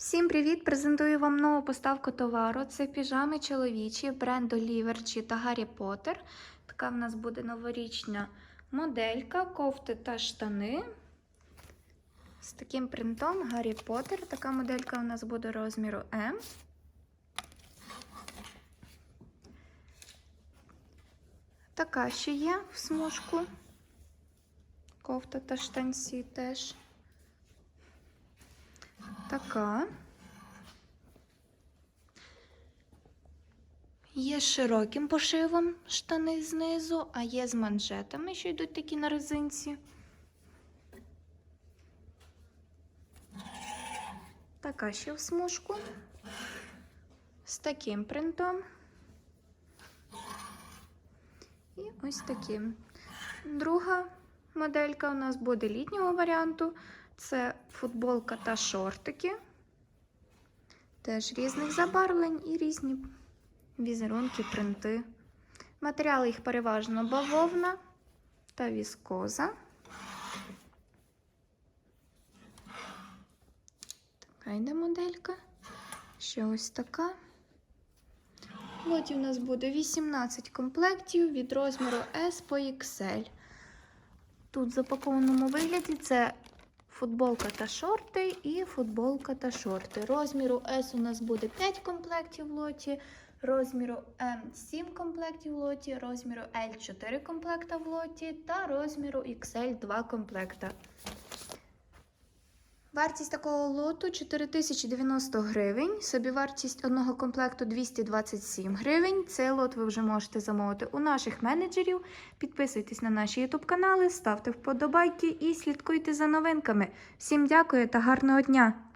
Всім привіт! Презентую вам нову поставку товару. Це піжами чоловічі бренду Ліверчі та Гаррі Поттер. Така в нас буде новорічна моделька, кофти та штани. З таким принтом Гаррі Поттер. Така моделька у нас буде розміру М. Така ще є в смужку. Кофта та штанці теж. Така. Є з широким пошивом штани знизу, а є з манжетами, що йдуть такі на резинці. Така ще в смужку. З таким принтом. І ось таким. Друга моделька у нас буде літнього варіанту. Це футболка та шортики. Теж різних забарвлень і різні візерунки, принти. Матеріали їх переважно бавовна та віскоза. Така йде моделька. Ще ось така. Лоті у нас буде 18 комплектів від розміру S по XL. Тут в запакованому вигляді це футболка та шорти і футболка та шорти. Розміру S у нас буде 5 комплектів в лоті, розміру M 7 комплектів в лоті, розміру L 4 комплекта в лоті та розміру XL 2 комплекта. Вартість такого лоту 4090 гривень, собівартість одного комплекту 227 гривень. Цей лот ви вже можете замовити у наших менеджерів. Підписуйтесь на наші YouTube канали, ставте вподобайки і слідкуйте за новинками. Всім дякую та гарного дня!